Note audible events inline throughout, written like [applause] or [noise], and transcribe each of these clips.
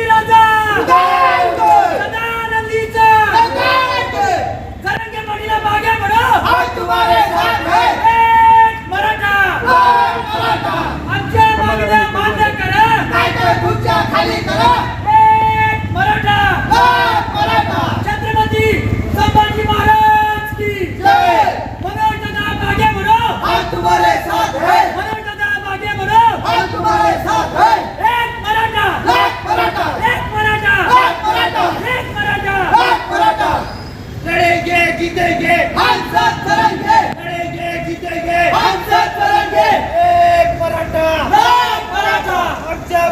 राजा जय जय सदानंदीचा जय जरंगे पाटीला मागे बडो हम तुम्हारे साथ हैं एक मराठा लाख मराठा आमच्या मागण्या मान्य करा कायदा खुर्च्या खाली करा एक मराठा लाख मराठा छत्रपती संभाजी महाराज की जय मनोज दादा मागे बडो हम तुम्हारे साथ हैं मनोज दादा मागे बडो हम तुम्हारे साथ हैं एक मराठा लाख मराठा एक मराठा लाख मराठा एक मराठा लाख मराठा लड़ेंगे जीतेंगे हम साथ करेंगे लड़ेंगे जीतेंगे हम साथ करेंगे एक मराठा लाख मराठा आमच्या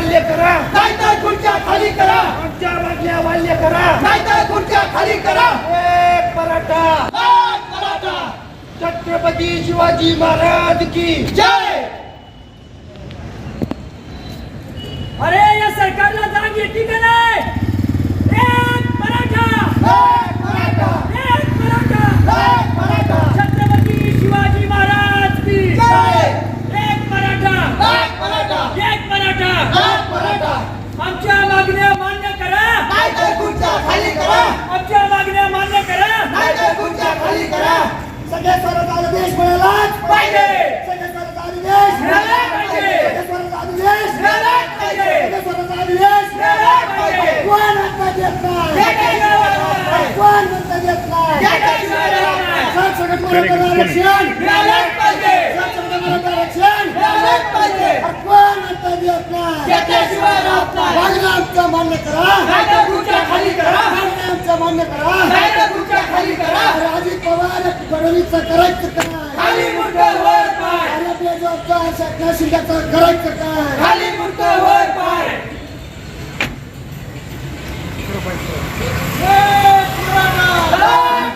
माल्य करा. कायदा खुर्च्या खाली करा. आमच्या मागल्या माल्य करा. कायदा खुर्च्या खाली करा. एक लाख मराठा छत्रपती शिवाजी महाराज की जय. अरे या सरकारला जाग येते का नाही एक मराठा लाख मराठा एक मराठा लाख मराठा छत्रपती शिवाजी महाराज की जय एक मराठा लाख मराठा एक मराठा लाख मराठा आमच्या मागण्या मान्य करा कायदा खुर्च्या खाली करा. आमच्या मागण्या मान्य करा. कायदा खुर्च्या खाली करा. सगळ्या स्वराज्य देश मिळालाच पाहिजे. सगळ्या स्वराज्य देश मिळाला पाहिजे. सगळ्या स्वराज्य देश मिळाला पाहिजे. मिळाला. कोण नाही. कोण म्हणता नाही? सगळ्यात मराठा आरक्षण. सगळ्यात मराठा आरक्षण. कोण नाही? त्याच्याशिवाय राहत नाही मान्य करा. खाली करा. आमच्या मान्य करा. खुर्च्या खाली करा. अजित पवार फडणवीसचं करायचं काय? खाली मुंडकावर पाय. अरे बेजबाबदार शेतकऱ्या शिंद्याचं करायचं काय? खाली पाय.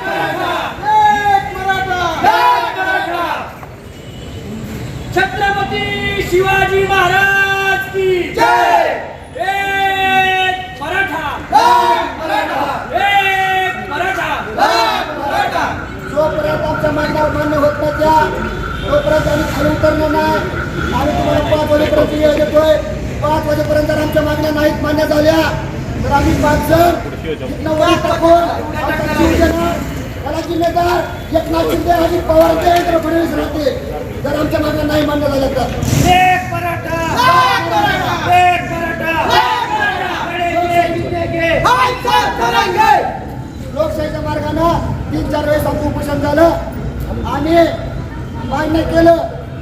मराठा. लाख मराठा. छत्रपती शिवाजी महाराज की जय एक मराठा लाख मराठा एक मराठा लाख मराठा मागण्या मान्य होत नाही त्या तोपर्यंत आम्ही खाली उतरणार नाही. आम्ही तुम्हाला पाच वाजेपर्यंत वेळ देतोय. पाच वाजेपर्यंत जर आमच्या मागण्या नाहीत मान्य झाल्या तर आम्ही पाच जण वर टाकून याला जिल्हेदार एकनाथ शिंदे अजित पवार देवेंद्र फडणवीस राहतील. जर आमच्या मागण्या नाही मान्य झाल्या तर. लोकशाहीच्या मार्गानं तीन चार वेळेस आमचं उपोषण झालं. आम्ही मान्य केलं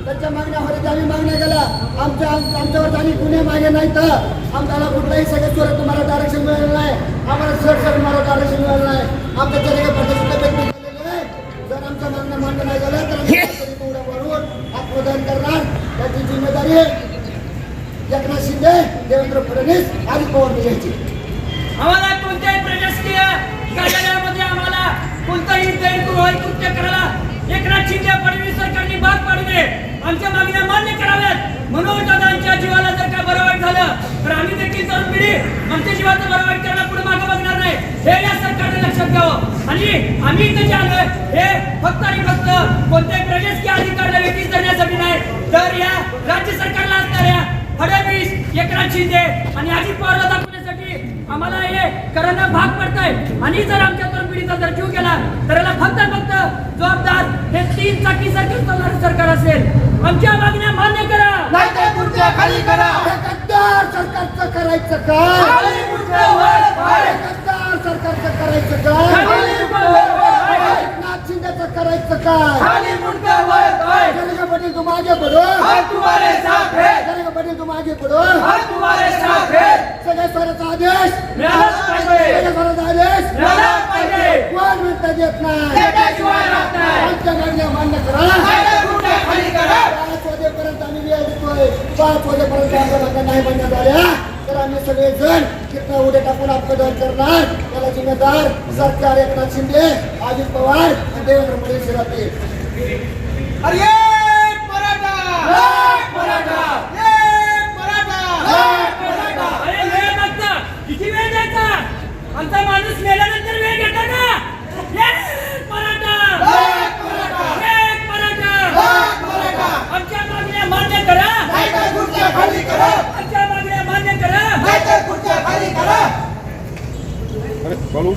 त्यांच्या मागण्या होत्या आम्ही मागण्या केल्या. आमच्या आम- आमच्यावर आणि गुन्हे मागे नाही तर आमच्याला कुठलाही सगळ्यात स्वरात मराठा आरक्षण मिळालं नाही. आम्हाला सर सर मराठा आरक्षण मिळालं नाही. आमच्या जरी व्यक्ती आमच्या मागण्या मान्य नाही झाल्या तर आम्ही [laughs] काहीतरी उड्या मारून आत्मदान करणार. त्याची जिम्मेदारी एकनाथ शिंदे देवेंद्र फडणवीस आणि पवार घ्यायची आम्हाला कोणत्याही प्रशासकीय कार्यालयामध्ये आम्हाला कोणताही गैरगृह कृत्य करायला एकनाथ शिंदे फडणवीस सरकारने भाग पाडू नये आमच्या मागण्या मान्य कराव्यात. मनोज दादांच्या जीवाला जर का बरं वाईट झालं तर आम्ही देखील तरुण पिढी आमच्या जीवाचं बरं वाईट करणं पुढे मागे बघणार नाही. हे या सरकारने लक्षात घ्यावं. आणि आम्ही इथे जे आलोय हे फक्त आणि फक्त कोणत्याही प्रशासकीय अधिकाऱ्याला व्यक्ती करण्यासाठी नाही तर या राज्य सरकारला असणाऱ्या फडणवीस एकनाथ शिंदे आणि अजित पवारला दाखवण्यासाठी आम्हाला हे करणं भाग पडतंय आणि जर आमच्या तरुण पिढीचा जर जीव गेला तर याला फक्त फक्त जबाबदार तीन चाकी सरकार चालणारं सरकार असेल आमच्या मागण्या मान्य करा. नाही तर खुर्च्या खाली करा. गद्दार सरकारचं करायचं काय खाली खुर्च्या वर पाय गद्दार सरकारचं करायचं काय खाली खुर्च्या वर पाय एकनाथ शिंदेचं करायचं काय खाली वर पाय तुम्हारे साथ हैं. तुम्हारे साथ हैं. स्वराचा आदेश. मिळालाच पाहिजे. सगळ्या स्वराचा आदेश. मिळालाच पाहिजे. कोण म्हणता येत नाही? त्याच्याशिवाय राहत नाही आमच्या मागण्या मान्य करा नाही तर खुर्च्या खाली करा पाच वाजेपर्यंत आम्ही वेळ देतोय पाच वाजेपर्यंत आमच्या मागण्या नाही बनण्यात आल्या तर आम्ही सगळेजण तिथनं उद्या टाकून अपघात करणार. त्याला जिम्मेदार सरकार एकनाथ शिंदे अजित पवार आणि देवेंद्र फडणवीस राहतील अरे एक मराठा एक मराठा एक मराठा एक मराठा अरे वेळ मागता किती वेळ द्यायचा आमचा माणूस मेल्यानंतर वेळ घेता का एक मराठा एक मराठा एक मराठा एक मराठा आमच्या मागण्या मान्य करा नाही तर खुर्च्या खाली करा आमच्या मागण्या मान्य करा नाही तर खुर्च्या खाली करा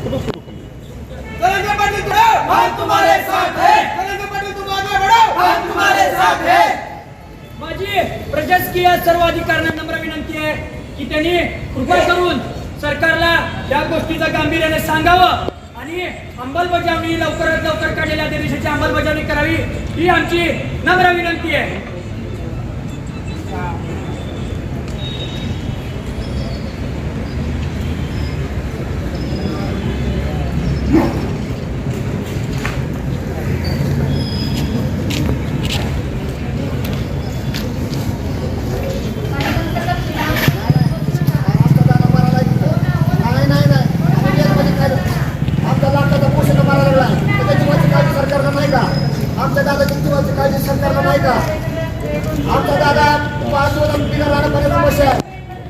अरे सुरू हम तुम्हारे साथ हैं. तुम आगे बढ़ो. हम तुम्हारे साथ हैं. माझी प्रशासकीय सर्व अधिकाऱ्यांना नम्र विनंती आहे की त्यांनी कृपा करून सरकारला या गोष्टीचं गांभीर्याने सांगावं आणि अंमलबजावणी लवकरात लवकर काढलेल्या आदेशाची अंमलबजावणी करावी ही आमची नम्र विनंती आहे आमचा दादा मारायला इथं. नाही नाही नाही आम्ही जेलमध्ये काय आमचा लाखाचा पोषण मारायला लागला तर त्याची जीवाची काळजी सरकारला नाही का आमच्या दादाची जीवाची काळजी सरकारला नाही का आमचा दादा पाच दिवस बिना राहण्यापर्यंत बसे आहे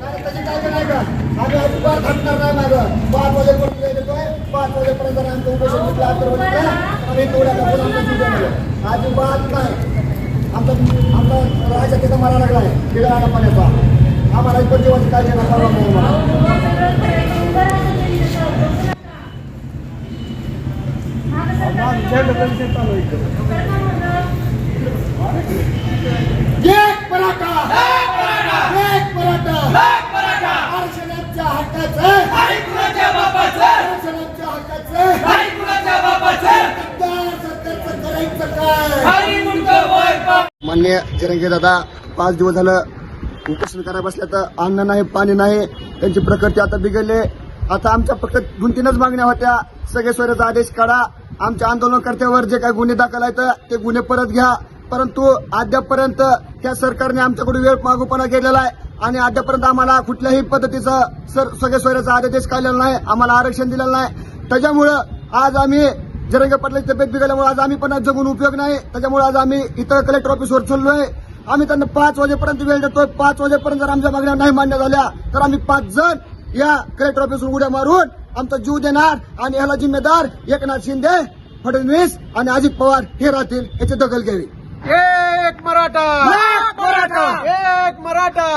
कारण त्याची काळजी नाही का आम्ही अजिबात थांबणार नाही मागं पाच वाजेपर्यंत वेळ देतोय वाजेपर्यंत जर आमचं उपोषण घेतलं आतर बघितलं आम्ही तेवढ्या टाकून आमचं जीव देणार अजिबात नाही आमचा आमचा राजा तिथं मला लागला आहे बिना पाण्याचा आम्हाला पण जेव्हा काय घेणार एक मराठा एक एक आरक्षणाच्या हक्काचं नाही कुणाच्या बापाचं आरक्षणाच्या हक्काचं नाही कुणाच्या बापाचं गद्दार सरकारचं करायचं काय खाली मुंडकं वर पाय मान्य जरंगे दादा पाच दिवस झालं उपोषण करायला बसल्या तर अन्न नाही पाणी नाही त्यांची प्रकृती आता बिघडले. आता आमच्या फक्त दोन तीनच मागण्या होत्या. सगळे सोयऱ्याचा आदेश काढा. आमच्या आंदोलनकर्त्यावर जे काही गुन्हे दाखल आहेत ते गुन्हे परत घ्या. परंतु अद्यापपर्यंत त्या सरकारने आमच्याकडून वेळ मागूपणा केलेला आहे. आणि अद्यापर्यंत आम्हाला कुठल्याही पद्धतीचा सर सगळे सोयऱ्याचा आदेश काढलेला नाही. आम्हाला आरक्षण दिलेलं नाही. त्याच्यामुळं आज आम्ही जरंगे पाटलाची तब्येत बिघडल्यामुळे आज आम्ही पण आज जगून उपयोग नाही. त्याच्यामुळे आज आम्ही इतर कलेक्टर ऑफिसवर चाललोय. आम्ही त्यांना पाच वाजेपर्यंत वेळ देतोय. पाच वाजेपर्यंत जर आमच्या मागण्या नाही मान्य झाल्या तर आम्ही पाच जण या कलेक्टर ऑफिसवर उड्या मारून आमचा जीव देणार आणि याला जिम्मेदार एकनाथ शिंदे फडणवीस आणि अजित पवार हे राहतील. याची दखल घ्यावी. एक मराठा! एक मराठा!